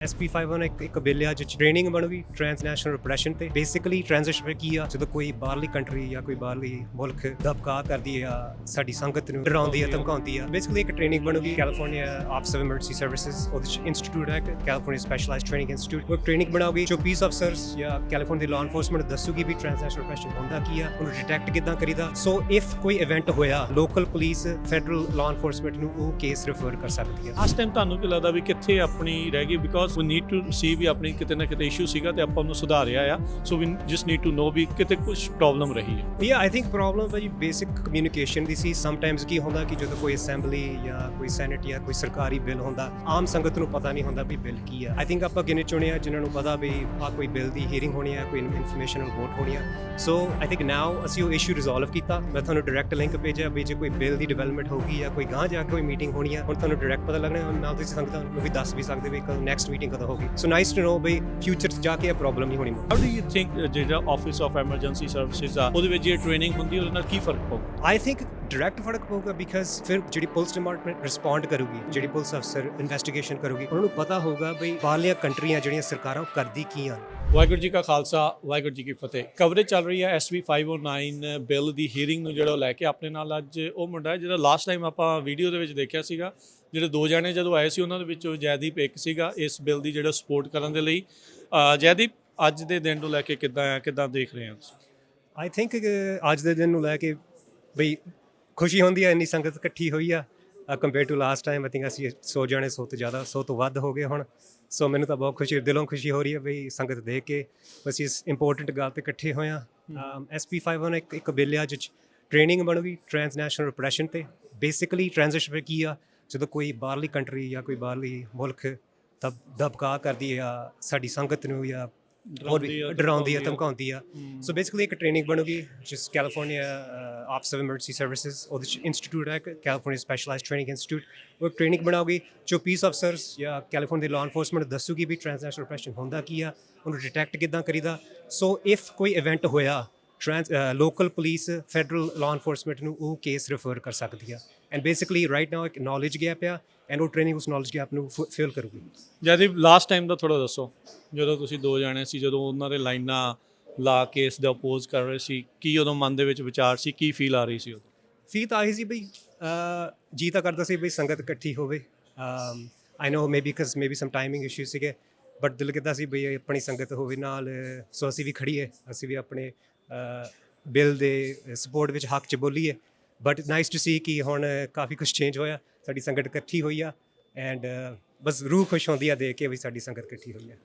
SP51 ਇੱਕ ਇੱਕ bill ਆ ਜਿਹ ਟ੍ਰੇਨਿੰਗ ਬਣੂਗੀ ਟ੍ਰਾਂਸਨੈਸ਼ਨਲ ਰਿਪਰੈਸ਼ਨ ਤੇ। ਬੇਸਿਕਲੀ ਟ੍ਰਾਂਜੀਸ਼ਨ ਕੀ ਆ, ਜਦੋਂ ਕੋਈ ਬਾਹਰਲੀ ਕੰਟਰੀ ਜਾਂ ਕੋਈ ਬਾਹਰਲੀ ਮੁਲਕ ਦਬਕਾ ਕਰਦੀ ਆ, ਸਾਡੀ ਸੰਗਤ ਨੂੰ ਡਰਾਉਂਦੀ ਆ, ਧਮਕਾਉਂਦੀ ਆ। ਬੇਸਿਕਲੀ ਇੱਕ ਟ੍ਰੇਨਿੰਗ ਬਣੂਗੀ California office of emergency services ਉਹਦੇ ਇੰਸਟੀਚਿਊਟ ਹੈ ਕੈਲੀਫੋਰਨੀਆ ਸਪੈਸ਼ਲਾਈਜ਼ਡ ਟ੍ਰੇਨਿੰਗ ਇੰਸਟੀਚਿਊਟ ਉਹ ਟ੍ਰੇਨਿੰਗ ਬਣਾਉਗੀ ਜੋ ਪੀਸ ਅਫਸਰਸ ਜਾਂ ਕੈਲੀਫੋਰਨੀਆ ਦੀ ਲਾਅ ਐਨਫੋਰਸਮੈਂਟ ਦੱਸੂਗੀ ਵੀ ਟ੍ਰਾਂਸਨੈਸ਼ਨਲ ਰਿਪਰੈਸ਼ਨ ਹੁੰਦਾ ਕੀ ਆ, ਉਹਨੂੰ ਡਿਟੈਕਟ ਕਿਦਾਂ ਕਰੀਦਾ। ਸੋ ਇਫ ਕੋਈ ਇਵੈਂਟ ਹੋਇਆ local police federal law enforcement ਨੂੰ ਉਹ ਕੇਸ ਰੈਫਰ ਕਰ ਸਕਦੀ ਹੈ ਲਾਸਟ ਟਾਈਮ ਤੁਹਾਨੂੰ ਕੀ ਲੱਗਦਾ ਵੀ ਕਿੱਥੇ ਆਪਣੀ ਰਹਿ ਗਈ? Because we need to see ਵੀ ਆਪਣੀ ਕਿਤੇ ਨਾ ਕਿਤੇ ਇਸ਼ੂ ਸੀਗਾ ਤੇ ਆਪਾਂ ਉਹਨੂੰ ਸੁਧਾਰਿਆ ਆ। So we just need to know ਵੀ ਕਿਤੇ ਕੁਝ ਪ੍ਰੋਬਲਮ ਰਹੀ ਹੈ। ਯਾ ਆਈ ਥਿੰਕ ਪ੍ਰੋਬਲਮ ਭਾਜੀ ਬੇਸਿਕ ਕਮਿਊਨੀਕੇਸ਼ਨ ਦੀ ਸੀ। ਸਮਟਾਈਮਸ ਕੀ ਹੁੰਦਾ ਕਿ ਜਦੋਂ ਕੋਈ ਅਸੈਂਬਲੀ ਜਾਂ ਕੋਈ ਸੈਨੇਟ ਜਾਂ ਕੋਈ ਸਰਕਾਰੀ ਬਿੱਲ ਹੁੰਦਾ, ਆਮ ਸੰਗਤ ਨੂੰ ਪਤਾ ਨਹੀਂ ਹੁੰਦਾ ਵੀ ਬਿੱਲ ਕੀ ਆ। ਆਈ ਥਿੰਕ ਆਪਾਂ ਗਿਣੇ ਚੁਣੇ ਆ ਜਿਨ੍ਹਾਂ ਨੂੰ ਪਤਾ ਵੀ ਆ ਕੋਈ ਬਿੱਲ ਦੀ ਹੀਅਰਿੰਗ ਹੋਣੀ ਆ, ਕੋਈ ਇਨਫੋਰਮੇਸ਼ਨਲ ਵੋਟ ਹੋਣੀ ਆ। ਸੋ ਆਈ ਥਿੰਕ ਨਾਓ ਅਸੀਂ ਉਹ ਇਸ਼ੂ ਰਿਜ਼ੋਲਵ ਕੀਤਾ। ਮੈਂ ਤੁਹਾਨੂੰ ਡਾਇਰੈਕਟ ਲਿੰਕ ਭੇਜਿਆ ਵੀ ਜੇ ਕੋਈ ਬਿੱਲ ਦੀ ਡਿਵੈਲਪਮੈਂਟ ਹੋਊਗੀ ਜਾਂ ਕੋਈ ਗਾਂਹ ਜਾ ਕੇ ਕੋਈ ਮੀਟਿੰਗ ਹੋਣੀ ਆ, ਹੁਣ ਤੁਹਾਨੂੰ ਡਾਇਰੈਕਟ ਪਤਾ ਲੱਗਣਾ ਹੁਣ ਨਾਲ ਤੁਸੀਂ ਸੰਗਤਾਂ ਨੂੰ ਵੀ ਦੱਸ ਵੀ ਸਕਦੇ ਵੀ ਕਦੋਂ ਨੈਕਸਟ ਮੀਟਿੰਗ ਕਦੋਂ ਹੋਊਗੀ ਸੋ ਨਾਈਸ ਟੂ ਨੋ ਵੀ ਫਿਊਚਰ 'ਚ ਜਾ ਕੇ ਇਹ ਪ੍ਰੋਬਲਮ ਨਹੀਂ ਹੋਣੀ। ਹਾਊ ਡੂ ਯੂ ਥਿੰਕ ਜਿਹੜਾ ਆਫਿਸ ਆਫ ਐਮਰਜੈਂਸੀ ਸਰਵਿਸਿਜ਼ ਆ ਉਹਦੇ ਵਿੱਚ ਜੇ ਟ੍ਰੇਨਿੰਗ ਹੁੰਦੀ ਉਹਦੇ ਨਾਲ ਕੀ ਫ਼ਰਕ ਪਊਗਾ ਆਈ ਥਿੰਕ ਡਾਇਰੈਕਟ ਫ਼ਰਕ ਪਊਗਾ ਬਿਕਾਜ਼ ਫਿਰ ਜਿਹੜੀ ਪੁਲਿਸ ਡਿਪਾਰਟਮੈਂਟ ਰਿਸਪੌਂਡ ਕਰੂਗੀ ਜਿਹੜੀ ਪੁਲਿਸ ਅਫਸਰ ਇਨਵੈਸਟੀਗੇਸ਼ਨ ਕਰੂਗੀ ਉਹਨਾਂ ਨੂੰ ਪਤਾ ਹੋਊਗਾ ਵੀ ਬਾਹਰਲੀਆਂ ਕੰਟਰੀਆਂ ਜਿਹੜੀਆਂ ਸਰਕਾਰਾਂ ਉਹ ਕਰਦੀ ਕੀ ਹਨ। ਵਾਹਿਗੁਰੂ ਜੀ ਕਾ ਖਾਲਸਾ ਵਾਹਿਗੁਰੂ ਜੀ ਕੀ ਫਤਿਹ। ਕਵਰੇਜ ਚੱਲ ਰਹੀ ਹੈ ਐਸਬੀ 509 ਬਿੱਲ ਦੀ ਹੀਅਰਿੰਗ ਨੂੰ ਜਿਹੜਾ ਲੈ ਕੇ ਆਪਣੇ ਨਾਲ ਅੱਜ ਉਹ ਮੁੰਡਾ ਹੈ ਜਿਹੜਾ ਲਾਸਟ ਟਾਈਮ ਆਪਾਂ ਵੀਡੀਓ ਦੇ ਵਿੱਚ ਦੇਖਿਆ ਸੀਗਾ। ਜਿਹੜੇ ਦੋ ਜਣੇ ਜਦੋਂ ਆਏ ਸੀ ਉਹਨਾਂ ਦੇ ਵਿੱਚੋਂ ਜੈਦੀਪ ਇੱਕ ਸੀਗਾ ਇਸ ਬਿੱਲ ਦੀ ਜਿਹੜਾ ਸਪੋਰਟ ਕਰਨ ਦੇ ਲਈ। ਜੈਦੀਪ ਅੱਜ ਦੇ ਦਿਨ ਨੂੰ ਲੈ ਕੇ ਕਿੱਦਾਂ ਆ ਕਿੱਦਾਂ ਦੇਖ ਰਹੇ ਹੋ ਤੁਸੀਂ? ਆਈ ਥਿੰਕ ਅੱਜ ਦੇ ਦਿਨ ਨੂੰ ਲੈ ਕੇ ਬਈ ਖੁਸ਼ੀ ਹੁੰਦੀ ਹੈ ਇੰਨੀ ਸੰਗਤ ਇਕੱਠੀ ਹੋਈ ਆ। Compare to last time I think ਅਸੀਂ 100 ਜਣੇ 100 ਤੋਂ ਜ਼ਿਆਦਾ 100 ਤੋਂ ਵੱਧ ਹੋ ਗਏ ਹੁਣ। ਸੋ ਮੈਨੂੰ ਤਾਂ ਬਹੁਤ ਖੁਸ਼ੀ ਦਿਲੋਂ ਖੁਸ਼ੀ ਹੋ ਰਹੀ ਹੈ ਬਈ ਸੰਗਤ ਦੇਖ ਕੇ ਅਸੀਂ ਇਸ ਇੰਪੋਰਟੈਂਟ ਗੱਲ ਤੇ ਇਕੱਠੇ ਹੋਏ ਆ। SP51 ਇੱਕ ਇੱਕ ਬਿੱਲ ਆ ਜਿਹ ਟ੍ਰੇਨਿੰਗ ਬਣੂਗੀ ਟ੍ਰਾਂਸਨੈਸ਼ਨਲ ਰਿਪਰੈਸ਼ਨ ਤੇ। ਬੇਸਿਕਲੀ ਟ੍ਰਾਂਜੀਸ਼ਨ ਕੀ ਆ ਜਦੋਂ ਕੋਈ ਬਾਹਰਲੀ ਕੰਟਰੀ ਜਾਂ ਕੋਈ ਬਾਹਰਲੀ ਮੁਲਕ ਦਬ ਦਬਕਾ ਕਰਦੀ ਆ ਸਾਡੀ ਸੰਗਤ ਨੂੰ ਜਾਂ ਹੋਰ ਵੀ ਡਰਾਉਂਦੀ ਆ ਧਮਕਾਉਂਦੀ ਆ। ਸੋ ਬੇਸਿਕਲੀ ਇੱਕ ਟ੍ਰੇਨਿੰਗ ਬਣੂਗੀ ਜਿਸ California office of emergency services ਉਹਦੇ ਚ ਇੰਸਟੀਚਿਊਟ ਹੈ ਕੈਲੀਫੋਰਨੀਆ ਸਪੈਸ਼ਲਾਈਜ਼ਡ ਟ੍ਰੇਨਿੰਗ ਇੰਸਟੀਚਿਊਟ ਉਹ ਟ੍ਰੇਨਿੰਗ ਬਣਾਉਗੀ ਜੋ ਪੀਸ ਅਫਸਰਸ ਜਾਂ ਕੈਲੀਫੋਰਨੀਆ ਦੀ ਲਾਅ ਐਨਫੋਰਸਮੈਂਟ ਦੱਸੂਗੀ ਵੀ ਟ੍ਰਾਂਸਨੈਸ਼ਨਲ ਰਿਪਰੈਸ਼ਨ ਹੁੰਦਾ ਕੀ ਆ ਉਹਨੂੰ ਡਿਟੈਕਟ ਕਿਦਾਂ ਕਰੀਦਾ। ਸੋ ਇਫ ਕੋਈ ਇਵੈਂਟ ਹੋਇਆ ਟ੍ਰਾਂਸ local police federal law enforcement ਨੂੰ ਉਹ ਕੇਸ ਰੈਫਰ ਕਰ ਸਕਦੀ ਆ। ਐਂਡ ਬੇਸਿਕਲੀ ਰਾਈਟ ਨਾਓ ਇੱਕ ਨੌਲੇਜ ਗੈਪ ਆ ਐਂਡ ਉਹ ਟ੍ਰੇਨਿੰਗ ਉਸ ਨੌਲੇਜ ਗੈਪ ਨੂੰ ਫਿਲ ਕਰੂਗੀ। ਜੈਦੀਪ ਲਾਸਟ ਟਾਈਮ ਦਾ ਥੋੜਾ ਦੱਸੋ। ਜਦੋਂ ਤੁਸੀਂ ਦੋ ਜਣੇ ਸੀ ਜਦੋਂ ਉਹਨਾਂ ਦੇ ਲਾਈਨਾਂ ਲਾ ਕੇ ਇਸ ਦਾ ਅਪੋਜ਼ ਕਰ ਰਹੇ ਸੀ ਕੀ ਉਦੋਂ ਮਨ ਦੇ ਵਿੱਚ ਵਿਚਾਰ ਸੀ? ਕੀ ਫੀਲ ਆ ਰਹੀ ਸੀ ਉਦੋਂ? ਫੀ ਤਾਂ ਆਹੀ ਸੀ ਬਈ ਜੀ ਤਾਂ ਕਰਦਾ ਸੀ ਬਈ ਸੰਗਤ ਇਕੱਠੀ ਹੋਵੇ। I know maybe because maybe some timing issue ਸੀਗੇ ਬਟ ਦਿਲ ਕਿੱਦਾਂ ਸੀ ਬਈ ਆਪਣੀ ਸੰਗਤ ਹੋਵੇ ਨਾਲ। ਸੋ ਅਸੀਂ ਵੀ ਖੜੀਏ ਅਸੀਂ ਵੀ ਆਪਣੇ ਬਿੱਲ ਦੇ ਸਪੋਰਟ ਵਿੱਚ ਹੱਕ ਚ ਬੋਲੀਏ। ਬਟ ਨਾਈਸ ਟੂ ਸੀ ਕਿ ਹੁਣ ਕਾਫੀ ਕੁਝ ਚੇਂਜ ਹੋਇਆ ਸਾਡੀ ਸੰਗਤ ਇਕੱਠੀ ਹੋਈ ਆ ਐਂਡ ਬਸ ਰੂਹ ਖੁਸ਼ ਹੁੰਦੀ ਆ ਦੇਖ ਕੇ ਵੀ ਸਾਡੀ ਸੰਗਤ ਇਕੱਠੀ ਹੋਈ ਆ।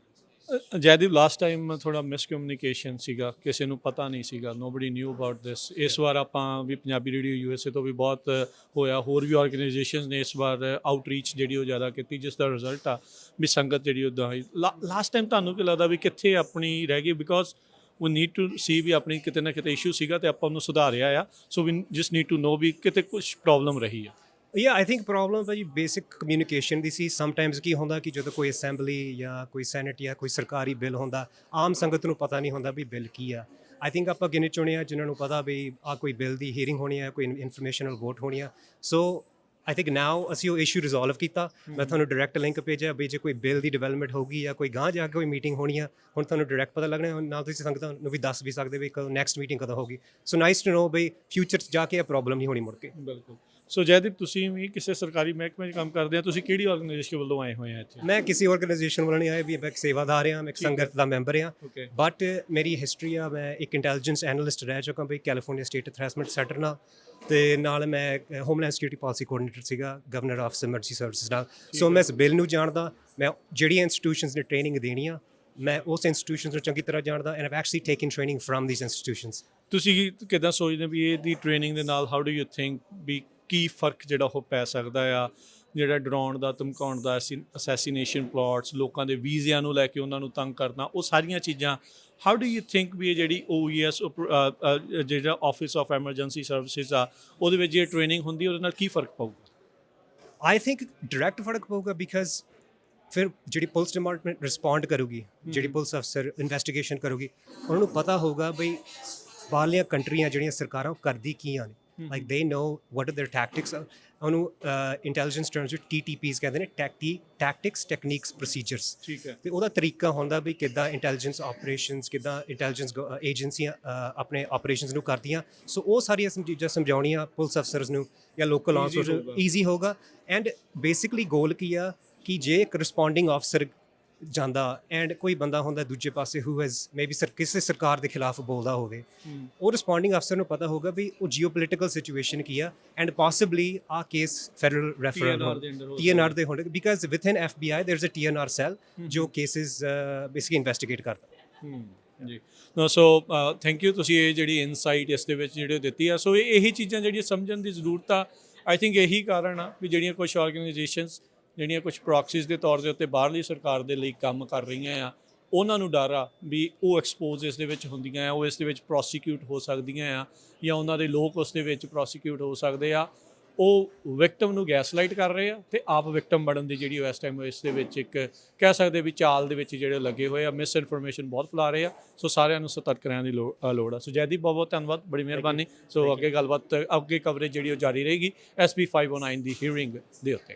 ਜੈਦੀਪ ਲਾਸਟ ਟਾਈਮ ਥੋੜਾ ਮਿਸਕਮਿਊਨੀਕੇਸ਼ਨ ਸੀਗਾ ਕਿਸੇ ਨੂੰ ਪਤਾ ਨਹੀਂ ਸੀਗਾ ਨੋਬਡੀ ਨਿਊ ਅਬਾਊਟ ਦਿਸ ਇਸ ਵਾਰ ਆਪਾਂ ਵੀ ਪੰਜਾਬੀ ਰੇਡੀਓ ਯੂਐਸਏ ਤੋਂ ਵੀ ਬਹੁਤ ਹੋਇਆ ਹੋਰ ਵੀ ਆਰਗੇਨਾਈਜੇਸ਼ਨਸ ਨੇ ਇਸ ਵਾਰ ਆਊਟਰੀਚ ਜਿਹੜੀ ਉਹ ਜ਼ਿਆਦਾ ਕੀਤੀ ਜਿਸ ਦਾ ਰਿਜ਼ਲਟ ਆ ਵੀ ਸੰਗਤ ਜਿਹੜੀ ਉਦਾਂ ਲਾਸਟ ਟਾਈਮ ਤੁਹਾਨੂੰ ਕੀ ਲੱਗਦਾ ਵੀ ਕਿੱਥੇ ਆਪਣੀ ਰਹਿ ਗਈ? Because we need to see ਵੀ ਆਪਣੀ ਕਿਤੇ ਨਾ ਕਿਤੇ ਇਸ਼ੂ ਸੀਗਾ ਤੇ ਆਪਾਂ ਉਹਨੂੰ ਸੁਧਾਰਿਆ ਆ। So we just need to know ਵੀ ਕਿਤੇ ਕੁਝ ਪ੍ਰੋਬਲਮ ਰਹੀ ਆ। ਯਾ ਆਈ ਥਿੰਕ ਪ੍ਰੋਬਲਮ ਭਾਜੀ ਬੇਸਿਕ ਕਮਿਊਨੀਕੇਸ਼ਨ ਦੀ ਸੀ। ਸਮਟਾਈਮਸ ਕੀ ਹੁੰਦਾ ਕਿ ਜਦੋਂ ਕੋਈ ਅਸੈਂਬਲੀ ਜਾਂ ਕੋਈ ਸੈਨੇਟ ਜਾਂ ਕੋਈ ਸਰਕਾਰੀ ਬਿੱਲ ਹੁੰਦਾ, ਆਮ ਸੰਗਤ ਨੂੰ ਪਤਾ ਨਹੀਂ ਹੁੰਦਾ ਵੀ ਬਿੱਲ ਕੀ ਆ। ਆਈ ਥਿੰਕ ਆਪਾਂ ਗਿਣੇ ਚੁਣੇ ਆ, ਜਿਨ੍ਹਾਂ ਨੂੰ ਪਤਾ ਵੀ ਆ ਕੋਈ ਬਿੱਲ ਦੀ ਹੀਅਰਿੰਗ ਹੋਣੀ ਆ, ਕੋਈ ਇਨਫੋਰਮੇਸ਼ਨਲ ਵੋਟ ਹੋਣੀ ਆ। ਸੋ ਆਈ ਥਿੰਕ ਨਾਓ ਅਸੀਂ ਉਹ ਇਸ਼ੂ ਰਿਜ਼ੋਲਵ ਕੀਤਾ। ਮੈਂ ਤੁਹਾਨੂੰ ਡਾਇਰੈਕਟ ਲਿੰਕ ਭੇਜਿਆ ਵੀ ਜੇ ਕੋਈ ਬਿੱਲ ਦੀ ਡਿਵੈਲਪਮੈਂਟ ਹੋਊਗੀ ਜਾਂ ਕੋਈ ਗਾਂਹ ਜਾ ਕੇ ਕੋਈ ਮੀਟਿੰਗ ਹੋਣੀ ਆ ਹੁਣ ਤੁਹਾਨੂੰ ਡਾਇਰੈਕਟ ਪਤਾ ਲੱਗਣਾ ਹੁਣ ਨਾਲ ਤੁਸੀਂ ਸੰਗਤਾਂ ਨੂੰ ਵੀ ਦੱਸ ਵੀ ਸਕਦੇ ਵੀ ਕਦੋਂ ਨੈਕਸਟ ਮੀਟਿੰਗ ਕਦੋਂ ਹੋਊਗੀ। ਸੋ ਨਾਈਸ ਟੂ ਨੋ ਬਈ ਫਿਊਚਰ 'ਚ ਜਾ ਕੇ ਇਹ ਪ੍ਰੋਬਲਮ ਨਹੀਂ ਹੋਣੀ ਮੁੜ ਕੇ। ਬਿਲਕੁਲ। ਸੋ ਜੈਦੀਪ ਤੁਸੀਂ ਵੀ ਕਿਸੇ ਸਰਕਾਰੀ ਮਹਿਕਮੇ 'ਚ ਕੰਮ ਕਰਦੇ ਆ ਤੁਸੀਂ ਕਿਹੜੀ ਆਰਗੇਨਾਈਜੇਸ਼ਨ ਵੱਲੋਂ ਆਏ ਹੋਏ ਆ ਇੱਥੇ? ਮੈਂ ਕਿਸੇ ਆਰਗੇਨਾਈਜੇਸ਼ਨ ਵੱਲੋਂ ਨਹੀਂ ਆਇਆ ਵੀ ਮੈਂ ਇੱਕ ਸੇਵਾਦਾਰ ਹਾਂ ਮੈਂ ਇੱਕ ਸੰਗਤ ਦਾ ਮੈਂਬਰ ਹਾਂ। ਬਟ ਮੇਰੀ ਹਿਸਟਰੀ ਆ ਮੈਂ ਇੱਕ ਇੰਟੈਲੀਜੈਂਸ ਐਨਾਲਿਸਟ ਰਹਿ ਚੁੱਕਾ ਬਈ ਕੈਲੀਫੋਰਨੀਆ ਸਟੇਟ ਥ੍ਰੈਸਮੈਂਟ ਸੈਂਟਰ ਨਾਲ। ਤੇ ਨਾਲ ਮੈਂ ਹੋਮਲੈਂਡ ਸਿਕਿਉਰਿਟੀ ਪਾਲਿਸੀ ਕੋਆਰਡੀਨੇਟਰ ਸੀਗਾ ਗਵਰਨਰ ਆਫ ਐਮਰਜੈਂਸੀ ਸਰਵਿਸਿਜ਼ ਨਾਲ। ਸੋ ਮੈਂ ਇਸ ਬਿੱਲ ਨੂੰ ਜਾਣਦਾ ਮੈਂ ਜਿਹੜੀਆਂ ਇੰਸਟੀਟਿਊਸ਼ਨਸ ਨੇ ਟ੍ਰੇਨਿੰਗ ਦੇਣੀ ਆ ਮੈਂ ਉਸ ਇੰਸਟੀਟਿਊਸ਼ਨਸ ਨੂੰ ਚੰਗੀ ਤਰ੍ਹਾਂ ਜਾਣਦਾ and I've actually taken training from these institutions ਤੁਸੀਂ ਕਿਦਾਂ ਸੋਚਦੇ ਵੀ ਇਹਦੀ ਟ੍ਰੇਨਿੰਗ ਦੇ ਨਾਲ ਹਾਊ ਡੂ ਯੂ ਥਿੰਕ ਵੀ ਕੀ ਫ਼ਰਕ ਜਿਹੜਾ ਉਹ ਪੈ ਸਕਦਾ ਆ? ਜਿਹੜਾ ਡਰਾਉਣ ਦਾ ਧਮਕਾਉਣ ਦਾ ਅਸੈਸੀਨੇਸ਼ਨ ਪਲਾਟਸ ਲੋਕਾਂ ਦੇ ਵੀਜ਼ਿਆਂ ਨੂੰ ਲੈ ਕੇ ਉਹਨਾਂ ਨੂੰ ਤੰਗ ਕਰਨਾ ਉਹ ਸਾਰੀਆਂ ਚੀਜ਼ਾਂ ਹਾਊ ਡੂ ਯੂ ਥਿੰਕ ਵੀ ਇਹ ਜਿਹੜੀ ਅ, ਅ, ਜਿਹੜਾ ਆਫਿਸ ਆਫ ਐਮਰਜੈਂਸੀ ਸਰਵਿਸਿਜ਼ ਆ ਉਹਦੇ ਵਿੱਚ ਜੇ ਟ੍ਰੇਨਿੰਗ ਹੁੰਦੀ ਉਹਦੇ ਨਾਲ ਕੀ ਫ਼ਰਕ ਪਊਗਾ? ਆਈ ਥਿੰਕ ਡਾਇਰੈਕਟ ਫ਼ਰਕ ਪਊਗਾ ਬਿਕਾਜ਼ ਫਿਰ ਜਿਹੜੀ ਪੁਲਿਸ ਡਿਪਾਰਟਮੈਂਟ ਰਿਸਪੌਂਡ ਕਰੂਗੀ ਜਿਹੜੀ ਪੁਲਿਸ ਅਫਸਰ ਇਨਵੈਸਟੀਗੇਸ਼ਨ ਕਰੂਗੀ ਉਹਨਾਂ ਨੂੰ ਪਤਾ ਹੋਊਗਾ ਬਈ ਬਾਹਰਲੀਆਂ ਕੰਟਰੀਆਂ ਜਿਹੜੀਆਂ ਸਰਕਾਰਾਂ ਉਹ ਕਰਦੀ ਕੀ ਹਨ Like they know what are their tactics ਉਹਨੂੰ ਇੰਟੈਲੀਜੈਂਸ ਟਰਮਸ ਵਿੱਚ TTPs ਕਹਿੰਦੇ ਨੇ ਟੈਕਟੀ ਟੈਕਟਿਕਸ ਟੈਕਨੀਕਸ ਪ੍ਰੋਸੀਜਰਸ ਠੀਕ ਹੈ ਤੇ ਉਹਦਾ ਤਰੀਕਾ ਹੁੰਦਾ ਵੀ ਕਿੱਦਾਂ ਇੰਟੈਲੀਜੈਂਸ ਆਪਰੇਸ਼ਨਸ ਕਿੱਦਾਂ ਇੰਟੈਲੀਜੈਂਸ ਏਜੰਸੀਆਂ ਆਪਣੇ ਆਪਰੇਸ਼ਨਸ ਨੂੰ ਕਰਦੀਆਂ ਸੋ ਉਹ ਸਾਰੀਆਂ ਸਮ- ਚੀਜ਼ਾਂ ਸਮਝਾਉਣੀਆਂ ਪੁਲਿਸ ਅਫਸਰਸ ਨੂੰ ਜਾਂ ਲੋਕਲ ਲਾਅ Easy ਹੋਊਗਾ। ਈਜ਼ੀ ਹੋਗਾ ਐਂਡ ਬੇਸਿਕਲੀ ਗੋਲ ਕੀ ਆ ਕਿ ਜੇ ਇੱਕ ਰਿਸਪੌਂਡਿੰਗ ਆਫਸਰ ਜਾਂਦਾ ਐਂਡ ਕੋਈ ਬੰਦਾ ਹੁੰਦਾ ਦੂਜੇ ਪਾਸੇ ਹੂ ਹੈਜ਼ ਮੇਬੀ ਸਰ ਕਿਸੇ ਸਰਕਾਰ ਦੇ ਖਿਲਾਫ ਬੋਲਦਾ ਹੋਵੇ ਉਹ ਰਿਸਪੌਂਡਿੰਗ ਅਫਸਰ ਨੂੰ ਪਤਾ ਹੋਗਾ ਵੀ ਉਹ ਜੀਓਪੋਲਿਟੀਕਲ ਸਿਚੁਏਸ਼ਨ ਕੀ ਆ ਐਂਡ ਪੋਸਿਬਲੀ ਆ ਕੇਸ ਫੈਡਰਲ ਰੈਫਰਲ ਟੀਐਨਆਰ ਦੇ ਹੋਣਗੇ because within FBI there is a TNR cell ਜੋ ਕੇਸਿਸ ਬੇਸਿਕਲੀ ਇਨਵੈਸਟੀਗੇਟ ਕਰਦਾ। ਜੀ। ਨੋ ਸੋ ਥੈਂਕ ਯੂ ਤੁਸੀਂ ਇਹ ਜਿਹੜੀ ਇਨਸਾਈਟ ਇਸ ਦੇ ਵਿੱਚ ਜਿਹੜੇ ਦਿੱਤੀ ਆ ਸੋ ਇਹ ਇਹੀ ਚੀਜ਼ਾਂ ਜਿਹੜੀਆਂ ਸਮਝਣ ਦੀ ਜ਼ਰੂਰਤ ਆ ਆਈ ਥਿੰਕ ਇਹੀ ਕਾਰਨ ਆ ਵੀ ਜਿਹੜੀਆਂ ਕੁਝ ਆਰਗੇਨਾਈਜੇਸ਼ਨਸ ਜਿਹੜੀਆਂ ਕੁਝ ਪ੍ਰੋਕਸੀਜ਼ ਦੇ ਤੌਰ ਦੇ ਉੱਤੇ ਬਾਹਰਲੀ ਸਰਕਾਰ ਦੇ ਲਈ ਕੰਮ ਕਰ ਰਹੀਆਂ ਆ ਉਹਨਾਂ ਨੂੰ ਡਰ ਆ ਵੀ ਉਹ ਐਕਸਪੋਜ਼ ਇਸ ਦੇ ਵਿੱਚ ਹੁੰਦੀਆਂ ਆ ਉਹ ਇਸ ਦੇ ਵਿੱਚ ਪ੍ਰੋਸੀਕਿਊਟ ਹੋ ਸਕਦੀਆਂ ਆ ਜਾਂ ਉਹਨਾਂ ਦੇ ਲੋਕ ਉਸ ਦੇ ਵਿੱਚ ਪ੍ਰੋਸੀਕਿਊਟ ਹੋ ਸਕਦੇ ਆ। ਉਹ ਵਿਕਟਮ ਨੂੰ ਗੈਸਲਾਈਟ ਕਰ ਰਹੇ ਆ ਤੇ ਆਪ ਵਿਕਟਮ ਬਣਨ ਦੀ ਜਿਹੜੀ ਉਹ ਇਸ ਟਾਈਮ ਇਸ ਦੇ ਵਿੱਚ ਇੱਕ ਕਹਿ ਸਕਦੇ ਵੀ ਚਾਲ ਦੇ ਵਿੱਚ ਜਿਹੜੇ ਲੱਗੇ ਹੋਏ ਆ ਮਿਸ ਇਨਫੋਰਮੇਸ਼ਨ ਬਹੁਤ ਫੈਲਾ ਰਹੇ ਆ ਸੋ ਸਾਰਿਆਂ ਨੂੰ ਸਤਰਕ ਰਹਿਣ ਦੀ ਲੋੜ ਆ। ਸੋ ਜੈਦੀਪ ਬਹੁਤ ਬਹੁਤ ਧੰਨਵਾਦ ਬੜੀ ਮਿਹਰਬਾਨੀ। ਸੋ ਅੱਗੇ ਗੱਲਬਾਤ ਅੱਗੇ ਕਵਰੇਜ ਜਿਹੜੀ ਉਹ ਜਾਰੀ ਰਹੇਗੀ ਐਸਪੀ 509 ਦੀ ਹੀਅਰਿੰਗ ਦੇ ਉੱਤੇ।